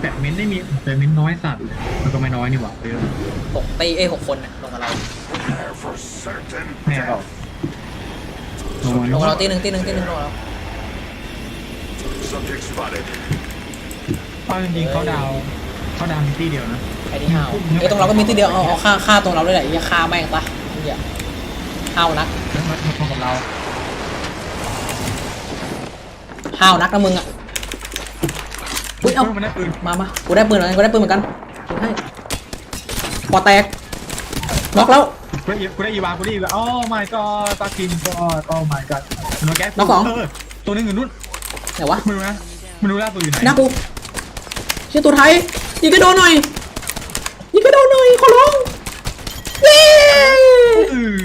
แต่เม้นไม่มีแต่เม้นน้อยสัตว์เลยมันก็ไม่น้อยนี่หว่าเยอะหกตีเอ้ยหกคนน่ะลงกับเรา Prepare for certain แน่หรอก death. ลงมาลงกับเราตีหนึ่งตีหนึ่งตีหนึ่งลงกับเรา Subject spotted. เอาจริงๆเขาดาวเขาดาวมีที่เดียวนะ ไอ้นี่ห้าวเอ้ยตรงเราก็มีตีเดียวเอาเอาฆ่าฆ่าตรงเราด้วยแหละอย่าฆ่าแม่งปะเหี้ยห้าวนักแล้วมันมากับเราห้าวนักนะมึงอะ อุ้ยเอ้ามันได้ปืนมามากูได้ปืนเหมือนกันกูได้ปืนเหมือนกันยิงให้ปอแตกน็อกแล้วกูได้กูได้อีวากูได้อีวาโอ้ my god ปากินก็โอ้ my god มันมาแก๊สน้องสองเตัวนึงอยู่นู่นไหนวะไม่รู้นะไม่รู้ล่าตัวอยู่ไหนหน้ากูเชื่อตัวไทยยิงกระโดดหน่อยยิงกระโดดหน่อยขอร้องเย้อือ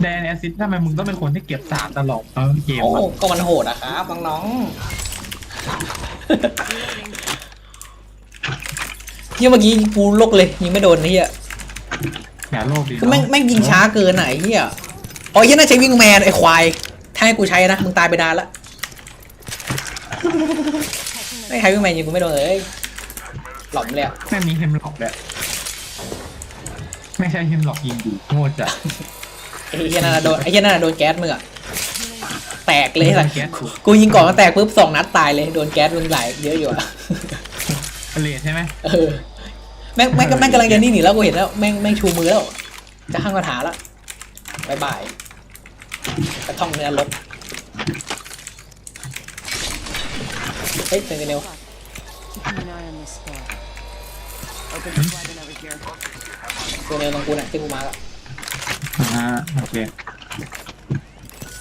แดนแอซิดทำไมมึงต้องเป็นคนที่เก็บสามตลอดเออเกมโอ้วะก็มันโหดอะครับน้องๆ เฮียเมื่อกี้กูลกเลยยิงไม่โดนเฮียอย่าโลภดิคือแม่งเนาะแม่งยิงช้าเกินไหนเฮียอ๋อเฮียน่าใช้วิ่งแมนไอ้ควายถ้าให้กูใช้นะมึงตายไปนานละไม่ใช้วิ่งแมนยิงกูไม่โดนเลยหลอมเลยอะแม่งมีเฮมหลอกแหละไม่ใช่เฮมหลอกยิงดีโง่จัดไอ้เฮียนั่นนะโดนไอ้เฮียนั่นนะโดนแก๊สมึงอะ แตกเลยสัโดสนแก๊สถูกกูยิงก่อนมันแตกปุ๊บสองนัดตายเลยโดนแก๊สมึงหลายเยอะอยู่อะเลทใช่ไหมเออแม่งแม่งแม่งกำลังจะนี่หนีแล้วกูเห็นแล้วแม่งแม่งชูมือแล้ว จะห้างกระถาแล้วบายบายกระท่องเนื้อลบเฮ้ยเซนติเนล Keeping an eye on this spot. Open the wagon over here. เซนติเนลตรงกูน่ะที่กูมาแล้วอ่าโอเค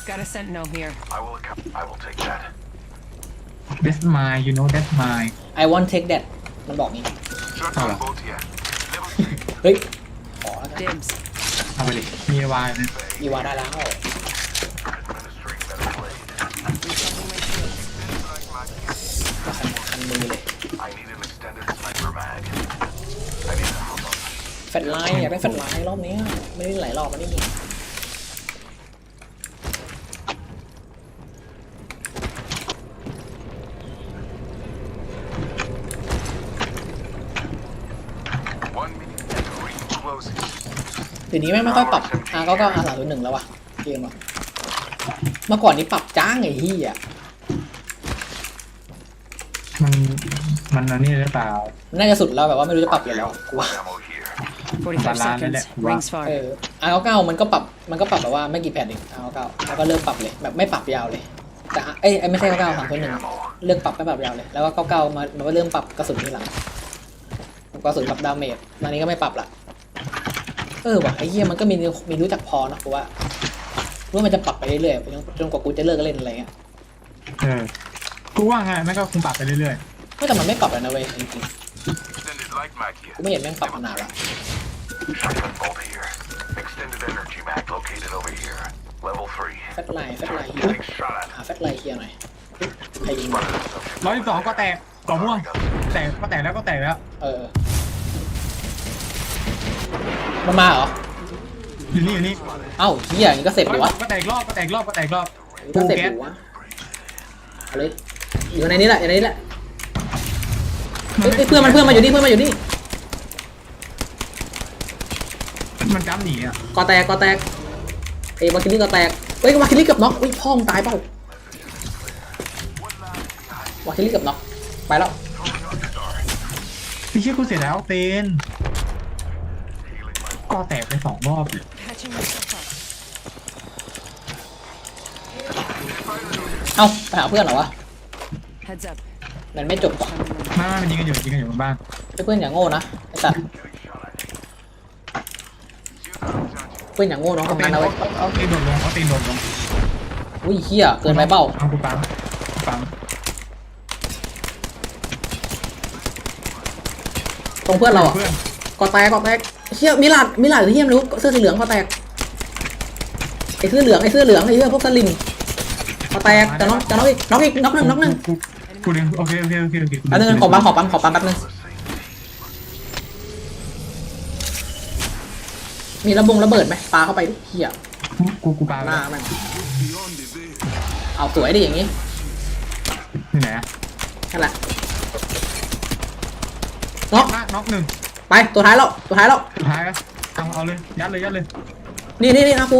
Got a sentinel here. I will account. I will take that. that's my you know that's my I want take that มันบอกนี้ Oh. boat yet. เฮ้ย ขอแล้วกัน Dibs. เอาไปดิมีวายนะ อีวาได้แล้ว Administering better blade. Recharging my shields. ก็คันคันมือเลย I need an extended sniper mag. I need a help on แฟลชไลน์อยากได้แฟลชไลน์รอบนี้ไม่ได้หลายรอบมานี่ ดี๋ยวนี้แม่งไม่ค่อยปรับอาก็ก็อาสามตัวหนึ่งแล้ววะเกมอะเมื่อก่อนนี้ปรับจ้างไอ้เหี้ยมันมันอันนี้หรือเปล่าน่าจะสุดแล้วแบบว่าไม่รู้จะปรับยังไงกูว่า Ammo here. 45 Balance seconds. let- Rings เอ far. ออาเก้ามันก็ปรับมันก็ปรับแบบว่าไม่กี่แผ่นเองอาเก้าแล้วก็เลิกปรับเลยแบบไม่ปรับยาวเลย แต่อะเอ้ยไม่ใช่เก้าเก้าสามตัวหนึ่งเลิกปรับไม่ปรับยาวเลยแล้วก็เก้าเก้ามามันก็เริ่มปรับกระสุนทีหลังกระสุนปรับดาเมจตอนนี้ก็ไม่ปรับละ เออว่ะไอ้เหี้ยมันก็มีมีรู้จักพอนะกูว่าว่ามันจะปรับไปเรื่อยๆจนจนกว่ากูจะเลิกเล่นอะไรเงี้ยเออกูว่าไงแม่งก็คงปรับไปเรื่อยก็แต่มันไม่ปรับแล้วนะเว้ยจริง Extended light mag ๆ here. กูไม่เห็นแม่งปรับมานานละ Shotgun bolt here. Extended energy mag located over here. Level three. แฟตไลน์แฟตไลน์เฮีย Getting shot at. หาแฟตไลน์เฮียหน่อยใครยิง Spotted a subject. ๆร้อยสิบสองก็แตกกล่องม่วงแตกก็แตกแล้วก็แตกแล้ว เออ มันมาเหรอ อยู่นี่อยู่นี่เอ้าเฮียอย่างนี้ก็เสร็จร้อยดีวะก็แตกรอบก็แตกรอบก็แตกรอบก็เสร็จดีวะเอาเลยอยู่ในนี้แหละอยู่ในนี้แหละเอ้ยเอ้ยเพื่อนมันเพื่อนมาอยู่นี่เพื่อนมาอยู่นี่มันจ้ำหนีอะกอแตกกอแตกเอ้ยวาคิลี่กอแตกเฮ้ยวาคิลี่กับน็อกอุ้ยพ่อมึงตายเปล่าวาคิลี่กับน็อกไปแล้วพี่เชื่อกูเสียแล้วเตน ก็แตกไปสองรอบเลย Patching myself up. เอ้าไปหาเพื่อนเหรอวะ Heads up. มันไม่จบว่ะ Coming in. มามันยิงกันอยู่ยิงกันอยู่บนบ้านเฮ้ยเพื่อนอย่างโง่นะไอ้สัตว์เพื่อนอย่างโง่น้องเอาทำเตงานนเอาเอาไว้เอาเตนโดดลงเอาเตนโดดลงอุ้ยเฮียเกินไปเปล่าเอากูปั๊มกูปั๊มตรงเพื่อนเราอะเพื่อนกอแตกกอแตก เฮียมิลาดมิลาดหรือเฮียไม่รู้เสื้อสีเหลืองกอแตกไอ้เสื้อเหลืองไอ้เสื้อเหลืองไอ้เสื้อพวกสลิมกอแตกจะน็อกจะน็อกอีกน็อกอีกน็อกหนึ่งน็อกหนึ่งกูกูดึงโอเคโอเคโอเคโอเคแป๊บนึงขอปั๊มขอปั๊มขอปั๊มแป๊บนึงมีระบงระเบิดไหมปาเข้าไปดิเฮียกูกูกูปาหแล้น้าวมันเอาสวยดิอย่างงี้ที่ไหนอะนั่นแหละน็อกมากน็อกหนึ่ง ไปตัวท้ายแล้วตัวท้ายแล้วสุดท้ายอะเอาเอาเลยยัดเลยยัดเลย นี่นี่นี่นะกู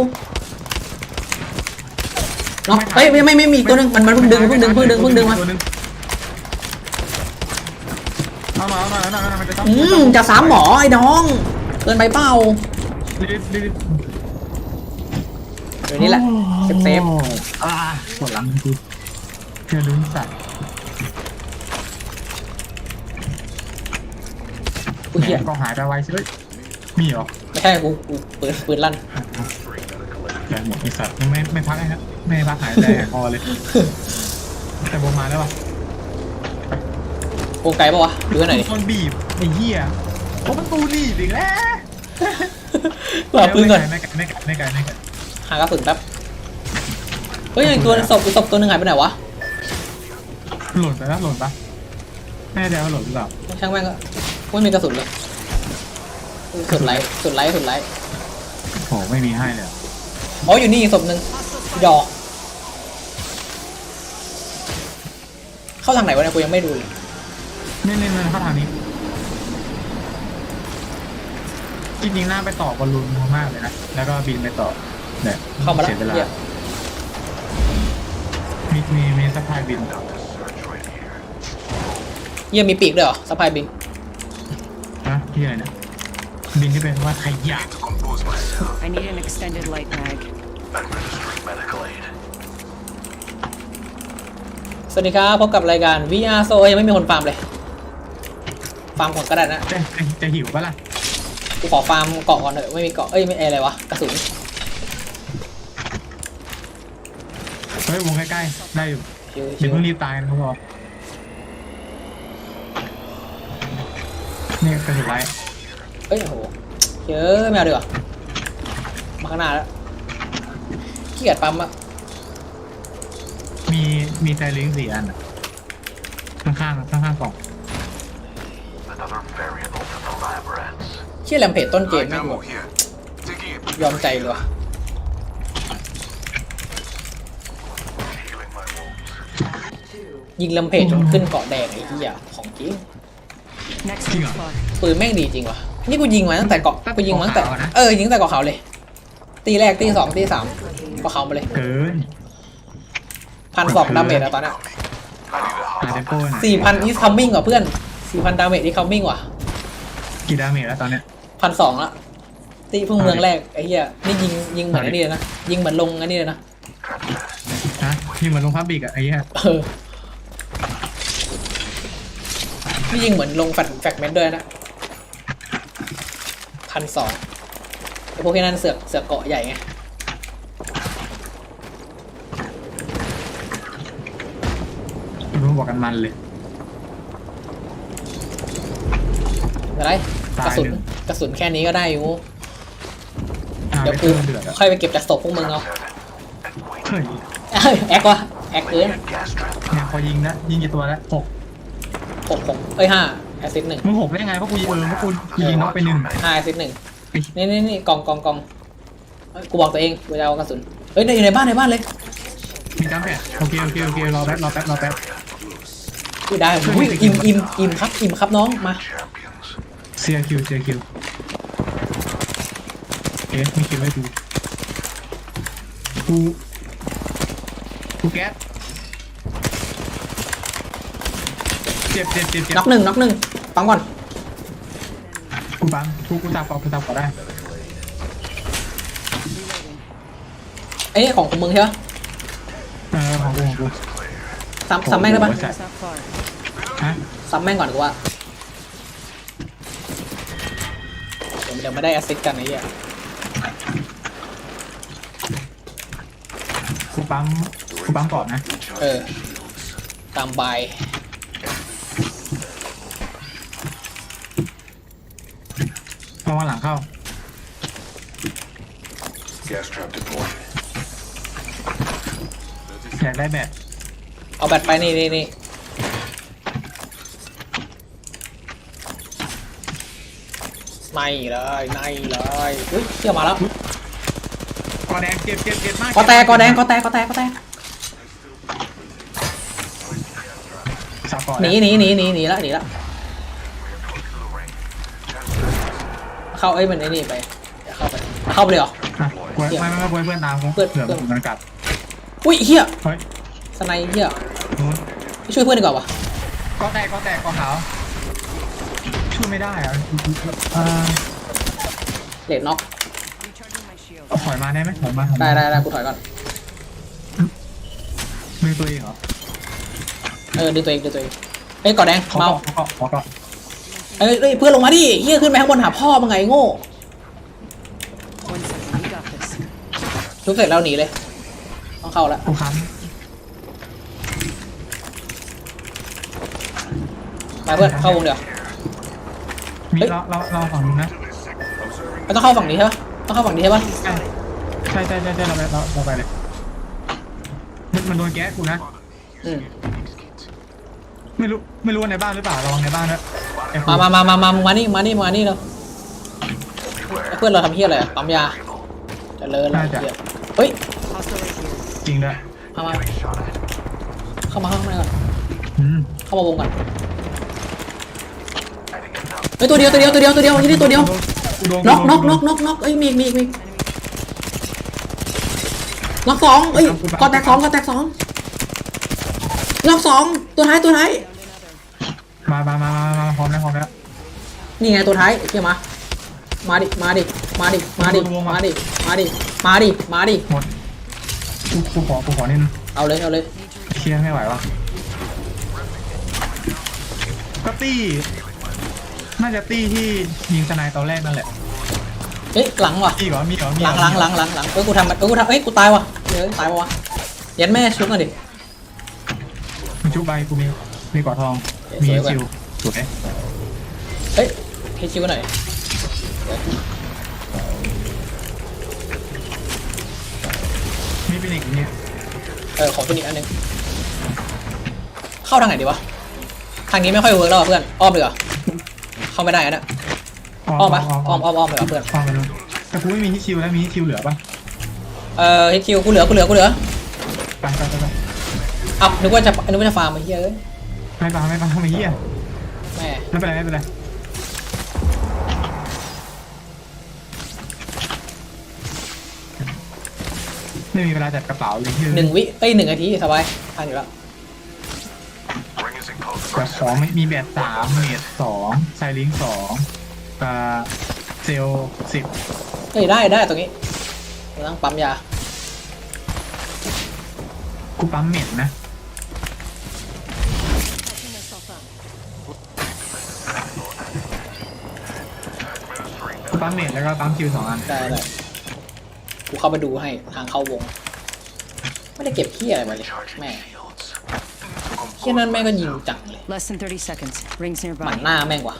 น็อกเฮ้ยไม่ไม่ไม่มีอีกตัวหนึงมันมันเพิ่งดึงเพิ่งดึงเพิ่งดึงเพิ่งดึงมาตัวหนึ่เอาหน่อยเอาหน่อยเอาหน่อยเอาหน่อยมันจะต้องอืมจะสามหมอไอ้น้องเกินไปเปล่ารีบรีบเดี๋ยวนี้แหละเซฟเซฟอ่าปวดหลังกูเชื่อลุ้นสัตว์ กูเหี้ยก็หายไปไวเฉยมีเหรอไม่ใช่กูกูปืนปืนลั่นแกหมดไอสัตว์ไม่ไม่พักไอ้ฮะไม่พักหายใจหายคอเลย แต่วงมาแล้วป่ะโกไกลปะวะดูให้หน่อยดิคนบีบไอ้เหี้ยโอ้ประตูดีบอีกแล้วหลับปืนก่อนไม่ไกลไม่ไกลไม่ไกลไม่ไกลหากระสุนแป๊บเฮ้ยอีกตัวศพอีกศพตัวหนึงหายไปไหนวะหล่นไปแล้วหล่นปะไม่แน่ใจว่าหล่นหรือเปล่าช่างแม่งก็ ไม่มีกระสุนเลยสุดไลท์สุดไลท์สุดไลท์โอ้ไม่มีให้เลยอ๋ออยู่นี่อีกศพหนึ่งหยอก เข้าทางไหนวะเนี่ยกูยังไม่ดูเลยนี่นี่นี่เข้าทางนี้ จริงๆหน้าไปต่อบอลลูนมากเลยนะ แล้วก็บินไปต่อเนี่ยเข้ามาแล้วเสียเวลาเหี้ยมีมีมีสะพายบินเหี้ยมีปีกด้วยเหรอสะพายบิน นะที่อะไรเนี่ยบินที่เป็นว่าขยะ To compose myself, I need an extended light mag. administering medical aid. สวัสดีครับ พบกับรายการ VR So ยังไม่มีคนฟาร์มเลย ฟาร์มของกระดาษนะ จะจะจะหิวปะล่ะกูขอฟาร์มเกาะก่อนเถอะไม่มีเกาะ เอ้ย ไม่อะไรวะ กระสุน เฮ้ยวงใกล้ๆได้อยู่ชิวเดี๋ยวๆเพิ่งรีบตายนะพอ นี่กระสุนไรเอ้ยโอ้โหเยอะไม่เอาดีกว่ามาข้างหน้าแล้วขี้เกียจปั๊มอะมีมีไซลิงสี่อันอะข้างๆข้างๆกล่อง Another variable from the lab rats. เชี่ยแรมเพจต้นเกมไม่งแบบ here. Taking it. ยอมใจเลยว่ะ Healing my wounds. ยิงแรมเพจจนขึ้นเกาะแดงไอ้เหี้ยของจริง Next Hang ring on. spot. ปืนแม่งดีจริงว่ะ นี่กูยิงมาตั้งแต่เกาะตั้งแต่กูยิงมาตั้งแต่เกาะขาวนะ เออยิงตั้งแต่เกาะเขาวเลย ตีแรกตีสองตีสามเกาะเขาวมาเลยเกินพันสองดาเมจอะตอนเนี้ I need a หา hot เทมโป้หน่อยสี่พันอีสคัมมิ่งว่ะเพื่อนสี่พันดาเมจอีสคัมมิ่งว่ะกี่ดาเมจแล้วตอนเนี้ย พันสองละตีเพิ่งเมืองแรกไอ้เหี้ยนี่ยิงยิงเหมือนไอ้นี่เลยนะยิงเหมือนลงไอ้นี่เลยนะฮะนี่เหมือนลงพับบิกอะไอ้เหี้ยเออ นี่ยิงเหมือนลงแฟกแฟกเมนต์ด้วยนะพันสองไอ้พวกที่นั่นเสือกเสือกเกาะใหญ่ไงรู้บอกกันมันเลยอะไรตายกระสุนหนึ่งกระสุนแค่นี้ก็ได้อยู่อ่าเดี๋ยวไปกูเติมเดือดอะค่อยไปเก็บจากศพพวกมึงเอาเฮ้ยแอควะแอคเกิน gas trap. เนี่ยพอยิงนะยิงกี่ตัวแล้วหก หกหกเอ้ยห้าแอซิดหนึ่งมึงหกได้ไงเพราะกูยิงเออเพราะกูกูยิงน็อกไปหนึ่งห้าแอซิดหนึ่งนี่นี่นี่กองกองกองเอ้ยกูบอกตัวเองกูจะเอากระสุนเฮ้ยในอยู่ในบ้านในบ้านเลยมีจ้ำแผดโอเคโอเคโอเครอแป๊บรอแป๊บรอแป๊บกูได้อุ้ยอิ่มอิ่มอิ่มครับอิ่มครับน้องมา Champions. เซียคิวเซียคิวเอ๊ะไม่คิดไว้ดูกูกูแก๊ส เจ็บเจ็บเจ็บเจ็บน็อกหนึ่งน็อกหนึ่งฟังก่อน กูบังกูกูตามปอกกูตามปอกได้ไอ้นี่ของของมึงใช่ปะเออของกูของกูซ้ำซ้ำแม่งได้ปะโอ้โห There's not far. ฮะซ้ำแม่งก่อนกูว่าเดี๋ยวเดี๋ยวไม่ได้แอซิดกันไอ้เหี้ยกูปั๊มกูปั๊มก่อนนะ เออตามใบเพ ราะว่าหลังเข้า Gas trap deployed. อยากได้แบบเอาแบตไปนี่นี่นี่ในเลยในเลยอุ้ยเชื่อมาแล้วกอแดงเจ็บเจ็บเจ็บมากกอแตกกอแดงกอแตกกอแตกกอแตกสับก่อนหนีหนีหนีหนีหนีละหนีละ เข้าเอ้ยมันไอ้นี่ไปอย่าเข้าไปเข้าไปเลยเหรอ อะกลัวไม่ไม่ไม่กลัวเพื่อนตามกูเพื่อน เผื่อเพื่อนมันกัดอุ้ยเฮียเฮ้ยสไนเฮียนู้นไปช่วยเพื่อนดีกว่าวะก็แตกก็แตกก็ขาวช่วยไม่ได้อะเออเลดน็อก Recharging my shield. ถอยมาได้ไหมถอยมาถอยมาได้ได้ได้กูถอยก่อนมือตัวเองเหรอเออดูตัวเองดูตัวเองเอ้ยกอดแดงเขาเมาก็เขาก็เขาก็ เอ้ยเอ้ยเพื่อนลงมาดิเฮียขึ้นไปข้างบนหาพ่อมึงไงโง่ One second, we got this. ทุบเสร็จแล้วหนีเลย ต้องเข้าแล้ว กูค้ไปเพื่อนเข้าวงเดียวำมีเฮ้ย เราเราเราฝั่งนู้นนะไม่ต้องเข้าฝั่งนี้ใช่ปะต้องเข้าฝั่งนี้ใช่ปะใช่ใช่ใช่ใช่ใช่เราไปเราเราไปเลยมันมันโดนแก๊สกูนะ อืมไม่รู้ไม่รู้ว่าในบ้านหรือเปล่าระวังในบ้านด้วยไอ้กู มามามามามามานี่มานี่มานี่เราไอ้เพื่อนเราทำเฮียอะไรอะปั๊มยาเจะเลิศแล้วเฮียเฮ้ย Hostile right here. จริงด้วยมามาเข้ามาเข้ามาก่อน อืมเข้ามาวงก่อนเฮ้ยตัวเดียวตัวเดียวตัวเดียวตัวเดียวที่นี่ตัวเดียวกูโดนน็อกโดน็อกน็อกน็อกน็อกเอ้ยมีอีกมีอีกมีอีกน็อกสองเอ้ยกอแตกสองกอแตกสองน็อกสองตัวท้ายตัวท้ายมามามามามา พร้อมแล้วพร้อมแล้วนี่ไงตัวท้ายเฮียมา มาดิ มาดิ มาดิ มาดิ มาดิ มาดิ มาดิ มาดิ หมดกูกูขอกูขอนิดนึงเอาเลย เอาเลยเคลียร์ไม่ไหววะก็ตี้น่าจะตี้ที่ยิงสไนตอนแรกนั่นแหละเฮ้ยหลังว่ะมีเหรอมีเหรอมีหลังหลังหลังหลังหลังเอ้ยกูทำมันเอ้ยกูทำเอ้ยกูตายว่ะเฮ้ยตายว่ะยันแม่ชุบกันดิมีชุบใบกูมีมีกอดทอง มีสวยว่ะชิว สวยเฮ้ยให้ชิวหน่อยมีเป็นอีกเนี่ยเออขอฟินิกอันหนึงเข้าทางไหนดีวะทางนี้ไม่ค่อยเวิร์กแล้วว่ะเพื่อนอ้อมเลยเหรอเข้าไม่ได้อะเนี่ยอ้อมปะอ้อมอ้อมอ้อมเลยเหรอเพื่อนอ้อมไปเลยแต่กูไม่มีที่ชิวแล้วมีที่ชิวเหลือปะเออให้ชิวกูเหลือกูเหลือกูเหลือไปไปไปไปเอานึกว่าจะนึกว่าจะฟาร์มมาเฮียเอ้ยไม่ไปไม่ไปไม่เหี้ยแม่ ไม่เป็นไรไม่เป็นไรไม่มีเวลาจัดกระเป๋าเลยที่หนึ่งวิเอ้ยหนึ่งนาทีสบายทันอยู่แล้ว Ring is in close แต่ของไม่มีแบบสามเมตรสองไซลิงสองอ่าเซลสิบเฮ้ยได้ได้ตรงนี้เราต้องปั๊มยา กูปั๊มเมตรนะ ปั๊มเมตรแล้วก็ปั๊มคิวสองอันได้ได้กูเข้ามาดูให้ทางเข้าวง ไม่ได้เก็บขี้อะไรมาเลย Charging แม่ shields. เขี้ยนั่นแม่งก็ยิงจังเลย Less than 30 seconds. Rings หมัน nearby. หน้าแม่งว่ะ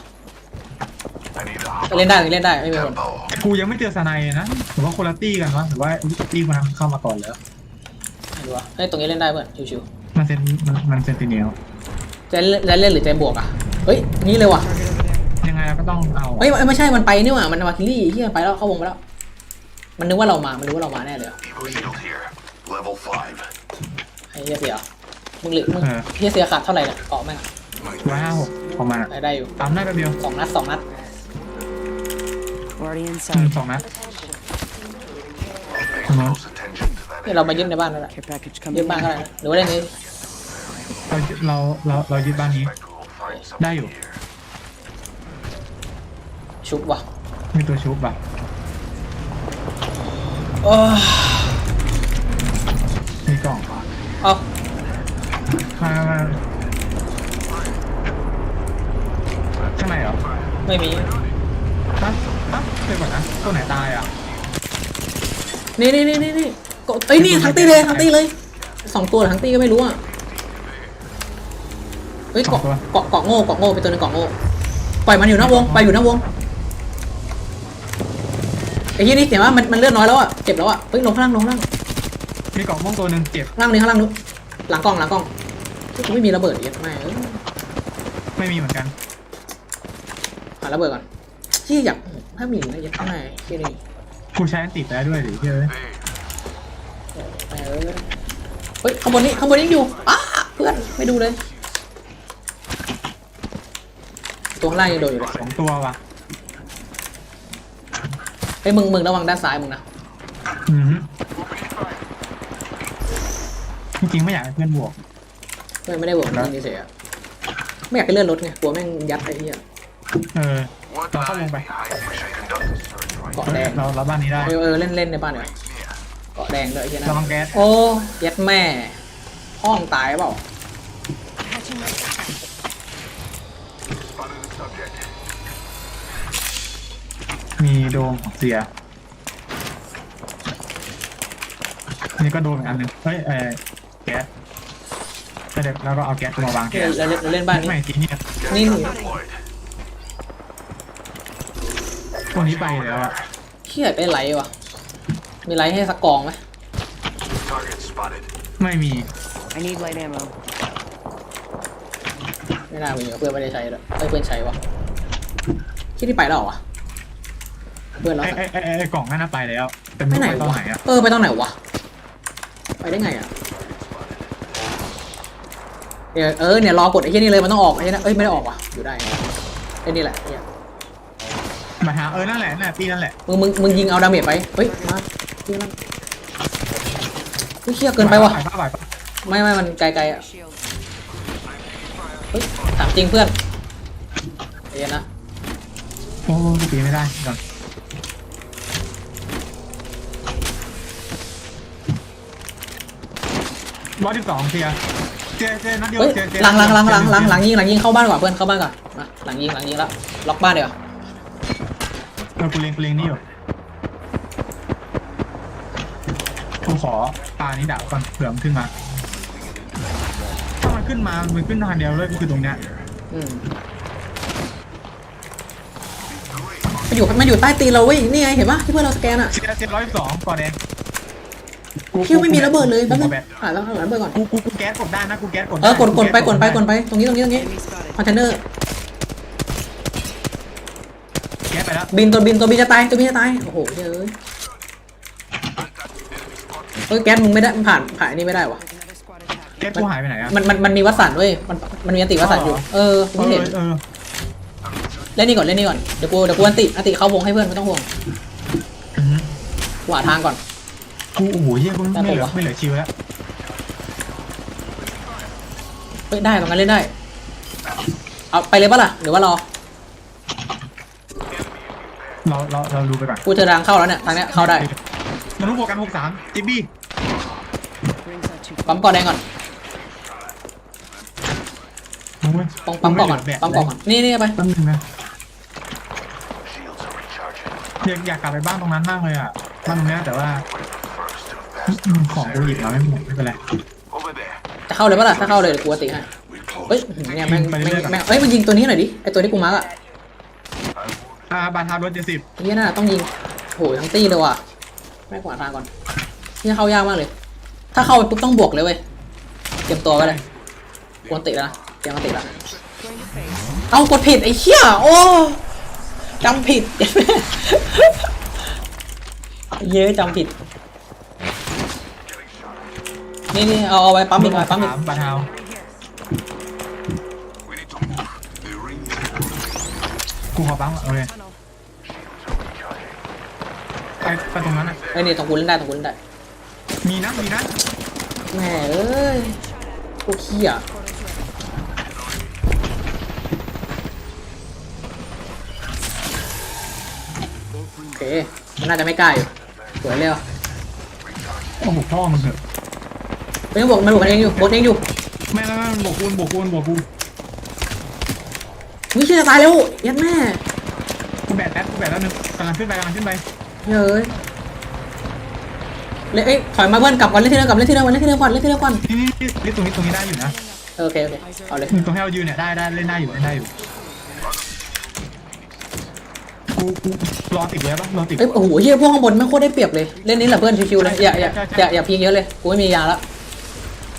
I need a เล่นได้เล่นได้ไม่มีคน tempo. กูยังไม่เจอสไนด์นะหรือว่าคนละตี้กันวะหรือว่าตี้คนนั้นเข้ามาก่อนแล้ว ไม่รู้วะเฮ้ยตรงนี้เล่นได้เพื่อนชิวมันเซนมันมันเซนติเนียลๆจะเล่นจะเล่นหรือจะบวกอะเฮ้ยนี่เลยว่ะยังไงเราก็ ต้องเอาเฮ้ยไม่ใช่มันไปนี่หว่ามันมาคิลี่เฮียไปแล้วเข้าวงไปแล้ว มันนึกว่าเรามา มันนึกว่าเรามาแน่เลยอะ Evo shield here. Level 5. ไอ้เฮียเสียมึงหรือมึงเฮียเสียขาดเท่าไหร่เนี่ยเกาะแม่งร้อยห้าหกประมาณได้ได้อยู่ปั๊มได้แป๊บเดียวสองนัดสองนัด Already อืม inside. สองนัด Pay close attention to that. เนี่ยเรามายึดในบ้านนั่นแหละ Care package ยึ coming ดบ้านก็ in. ได้นะหรือว่าเล่นนี้เราเราเราเรายึดบ้านนี้ Expect we'll find something ได้อยู่ here. ชุบว่ะมีตัวชุบอะโอ้ยมีกล่องเอามามาข้างในเหรอไม่มี ฮะฮะเดี๋ยวก่อนนะตัวไหนตายอะ นี่นี่นี่นี่นี่กดเอ้ยนี่ทั้งตีเลยทั้งตีเลยสองตัวหรือทั้งตีก็ไม่รู้อะเฮ้ยเกาะเกาะเกาะโง่เกาะโง่เป็นตัวหนึงเกาะโง่ปล่อยมันอยู่นอกวงปล่อยอยู่นอกวง ไอ้ที่นี่เห็นว่ามันมันเลือดน้อยแล้วอะเจ็บแล้วอะเฮ้ยลงข้างล่างลงข้างล่างมีกล่องม่วงตัวหนึ่งเจ็บข้างล่างนี้ข้างล่างนู้นหลังกล้องหลังกล้องเฮ้ยกูไม่มีระเบิดเยอะไม่เอ้ยไม่มีเหมือนกันหาระเบิดก่อนที่อยากถ้ามีนะอยากข้างในที่นี่กูใช้อันติดได้ด้วยหรือเฮ้ยเออเฮ้ยข้างบนนี้ข้างบนนี้อยู่อ้าเพื่อนไม่ดูเลย ตัวข้างล่างยังโดนอยู่เลยสองตัวว่ะ ไอ้ยมึงมึงระวังด้านซ้ายมึงนะอืมจริงๆไม่อยากให้เพื่อนบวก ไม่ไม่ได้บอกมึงเฉยๆอะไม่อยากไปเลื่อนรถไงกลัวแม่งยัดไอ้เหี้ย เออ What Don't come on, lies bye. behind? Wish I conducted a search right เกาะเฮ้แดยงเราเราบ้านนี้ได้เออเออเล่นเล่นในบ้านเดี๋ยว near. เกาะแดงด้วยไอ้เหี้ยระวันะงแก๊สโอ้ยัดแม่ ห้องตายเปล่า มีโดมเสีย นี่ก็โดมอีกอันหนึ่งเฮ้ยเออแก๊สแล้วเดี๋ยวเราก็เอาแก๊สมาวางเอแก๊อสเราเล่นเราเล่นบ้านนี้ ไม่จริงเนี่ยนี่หนู Deployed. ตัวนี้ไปแล้วอะเชี่ยได้ไลท์วะมีไลท์ให้สักกองไหม Target spotted. ไม่มี I need light ammo. ไม่น่ามีว่ะเพื่อนไม่ได้ใช้เลยเอ้ยเพื่อนใช้วะที่ที่ไปแล้วเหรอวะ เพื่อนเราไอ้ไอ้ไอ้ไอ้ไอ้กล่องนั่นน่ะไปแล้ว แต่ไปไม่ไหนรู้ไปตอนวะไหนอะเออไปตอนไหนวะไปได้ไงอะเออเออเนี่ยรอกดไอ้ที่นี่เลยมันต้องออกไอ้นี่นะเอ้ยไม่ได้ออกว่ะอยู่ได้ไอ้นี่แหละเนี่ยมาหาเออนั่นแหละนั่นแหละปีนั่นแหละมึงมึงมึงยิงเอาดาเมจไปเฮ้ยมาที่นั่นเฮ้ยเชี่ยเกินไปว่ะไหวปะไหวปะไม่ไม่มันไกลๆอะ Shield. เฮ้ยถามจริงเพื่อนเดี๋ยวนะโอ้กูปีไม่ได้ก่อน ร้อยสิบสองเทียเจเจนัดเดียวเฮ้ยเจเจหลังหลังหลังหลังหลังหลังยิงหลังยิงเข้าบ้านก่อนเพื่อนเข้าบ้านก่อนมาหลังยิงหลังยิงแล้วล็อกบ้านเดี๋ยวาเออกูเลงกูเลงนี่อยู่กูขอปลานี้ดับก่อนเผื่อมันขึ้นมา ถ้ามันขึ้นมา มันขึ้นทางเดียวเลยก็คือตรงเนี้ยอืมมันอยู่มันอยู่ใต้ตีนเราเว้ยนี่ไงเห็นปะที่เพื่อนเราสแกนอะเจ็ดเจ็ดร้อยสองก่อนเองกู คิวไม่มีระเบิดเลยแป๊บนึงกูแบบอ่าแล้วระเบิดก่อน กูกูกูแก๊สกดได้นะกูแก๊สกดเออกดกดไปกดไปกดไปตรงนี้ตรงนี้ตรงนี้ Enemy spotted. คอนเทนเนอร์แก๊สไปแล้วบินตัวบินตัวบินจะตายตัวบินจะตายโอ้โหเยอะเฮ้ยแก๊สมึงไม่ได้มันผ่านผ่านอันนี้ไม่ได้วะ There's another squad attack. แก๊สกูหายไปไหนอะมันมันมันมีวัดสันเว้ยมันมันมีอันติวัดสันอยู่เออเอไม่อเห็นเออเล่นนี่ก่อนเล่นนี่ก่อนเดี๋ยวกูเดี๋ยวกูอันติอันติเข้าวงให้เพื่อนไม่ต้องห่วงอือหือหวาทางก่อน กูโอ้โหเฮียกูได้ไม่เหลือปะวะไม่เหลือชิวแล้วเฮ้ยได้ตรงนั้นเล่นได้ เอาไปเลยปะล่ะหรือว่ารอ เราเราเราดูไปก่อนกูเจอทางเข้าแล้วเนี่ยทางเนี้ยเข้าได้มันรู้โปรแกรมหกสามจิบบี้ Rings not too ปั๊มก่อนแดงก่อนมึงเว้ยปั๊มปั๊มก่อนก่อนแบบปั๊มก่อนก่อนนี่นี่ไปแป๊บนึงนะ Shields are recharging. อยากอยากกลับไปบ้านตรงนั้นมากเลยอะบ้านตรงเนี้ยแต่ว่า First and อื fast. ม ของกูหยิบมาไม่หมดไม่เป็นไร Over there. จะเข้าเลยปะล่ะถ้าเข้าเลยเดี๋ยวกูอันติให้ We เฮ้ย close. เนี่ยแม่งไปแม่งเรื่อยๆก่อนแม่งเอ้ยมันยิงตัวนี้หน่อยดิไอตัวที่กูมาร์กอะอ่าบาทาร์รถเจ็ดสิบไอ้เหี้ยน่าต้องยิงโหยทั้งตี้เลยว่ะแม่งกวาดทางก่อนที่เข้ายากมากเลย ถ้าเข้าไปปุ๊บต้องบวกเลยเว้ยเตรียมตัวไว้เลยกวนติแล้วนะเตรียมมาติแล้ว Going to face. เอากดผิดไอ้เหี้ยโอ้จำผิด เยอะจำผิด นี่นี่เอาเอาไว้ปั๊มอีกเอาไว้ปั๊มอีกสามบาทาว We need to move. The ring is กูขอปั๊มโอเค Tunnel. ไปไปตรงนั้นอะไอ้นี่ตรงกูเล่นได้ตรงกูเล่นได้ มีนะ มีนะแหม่เอ้ยพวกขี้อะ Portal's ready. โอเค มันน่าจะไม่กล้าอยู่สวยเร็วโอ้โหพ่อมึงเถอะ มันยังบวกมันบวกกันเองอยู่บวกเองอยู่ไม่ไม่ไม่บวกกูบวกกูบวกกูวิเชี่ยจะตายแล้วยัดแม่กูแบตแป๊บกูแบตแล้วนึงกำลังขึ้นไปกำลังขึ้นไปเฮ้ยเลยเอ้ยถอยมาเพื่อนกลับก่อนเล่นที่เดิมกลับเล่นที่เดิมก่อนเล่นที่เดิมก่อนเล่นที่เดิมก่อนนี่นี่นี่ตรงนี้ตรงนี้ได้อยู่นะเออโอเคโอเคเอาเลยตรงให้เรายืนเนี่ยได้ได้เล่นได้อยู่เล่นได้อยู่กูกูรอติดเลยปะรอติด เอ้ยโอ้โหเฮียพวกข้างบนไม่งโคตรได้เปรียบเลยเล่นนี้แหละเพื่อนชิวๆเลยอย่าอย่าใช่ใช่อย่าอย่าพีคเยอะเลยกูไม่มียาละ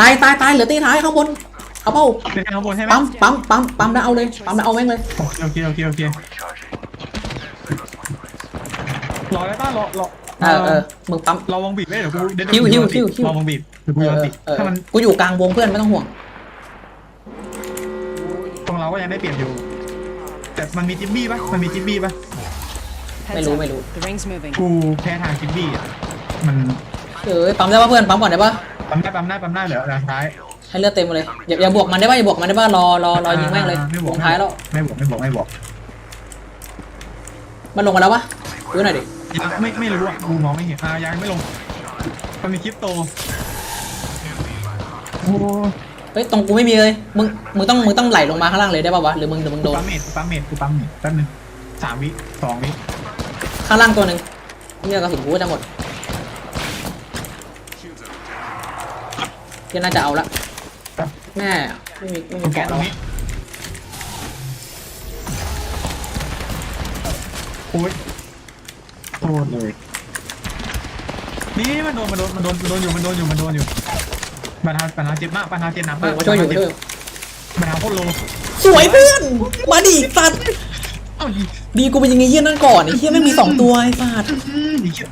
ตายตายตายเหลือตีท้ายข้างบนเอาเป้าเล่นข้างบนใช่ไหมปั๊มปั๊มปั๊มปั๊มแล้วเอาเลยปั๊มแล้วเอาแม่งเลยโอเคโอเคโอเคโอเค Recharging. รอได้ป่ะรอรอเออเออมึงปั๊ม รอวงบีบไว้เดี๋ยวกูเดี๋ยวฮิวฮิวฮิวฮิว รอวงบีบเดี๋ยวกูเอโยอนติเออถ้ามันกูอยู่กลางวงเพื่อนไม่ต้องห่วงตรงเราก็ยังได้เปรียบอยู่ แต่มันมีจิมบี้ป่ะมันมีจิมบี้ป่ะ Heads ไม่รู้ up. ไม่รู้ The ring's moving. กูแพ้ทางจิมบี้อะมัน เออปั๊มได้ป่ะเพื่อนปั๊มก่อนได้ป่ะปั๊มได้ปั๊มได้ปั๊มได้เหลือทางท้ายให้เลือดเต็มมาเลยอย่าอย่าบวกมันได้ป่ะอย่าบวกมันได้ป่ะรอรอรอยิงแม่งเลยไม่บววกงท้ายแล้วไม่บวกไม่บวกไม่บวกมันลงมาแล้วปะดูหน่อยดิยังไม่ไม่รู้อะกูมองไม่เห็นอ่ายังไม่ลงมันมีคลิปโตโอ้เฮ้ยตรงกูไม่มีเลยมึงมึงต้องมึงต้องไหลลงมาข้างล่างเลยได้ป่ะวะหรือมึงหรือมึงกูโดนปั๊มเมดกูปั๊มเมดกูปั๊มเมดแป๊บนึงสามวิสองวิข้างล่างตัวหนึ่งนี่กระสุนกูก็จะหมด ยังน่าจะเอาละแม่ไม่มีไม่มีกูเกาะแกะตแล้รวงนี้โอ้ยโทษเลยนี่มันโดนมันโดนมันโดนมันโดนอยู่มันโดนอยู่มันโดนอยู่ปัญหาปัญหาเจ็บมากปัญหาเจ็บหนักเอมาอกมาช่วยอยู่มาช่วยอยู่ปัญหาโคตรโลสวยเพื่อนมาดิสัตว์เอ้ายิงดีกูเป็นยังไงเยี่ยนั่นก่อนไอ้เหี้ยไม่มีสองตัวไอ้สัตว์อืมยิงเชี่ย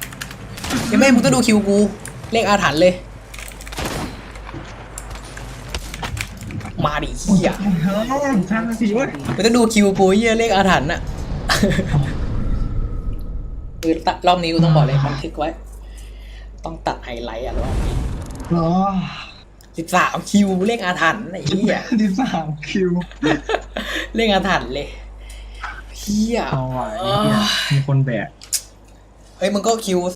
ยังไม่มึงต้องดูคิวกูเลขอาถรรพ์เลย มา ดิเหี้ยเฮ้ยห้านาทีเว้ยมึงต้องดูคิวกูเหี้ยเลขอาถรรพ์น่ะคือตัดรอบนี้กูต้องบอกเลยบันทึกไว้ ต้องตัดไฮไลท์อะรอบนี้อ๋อสิบสามคิวเลขอาถรรพ์ไอ้เหี้ยที่สามคิวเลขอาถรรพ์เลยเหี้ยเอาว่ะไอ้เหี้ยมีคนแบกเฮ้ยมึงก็คิว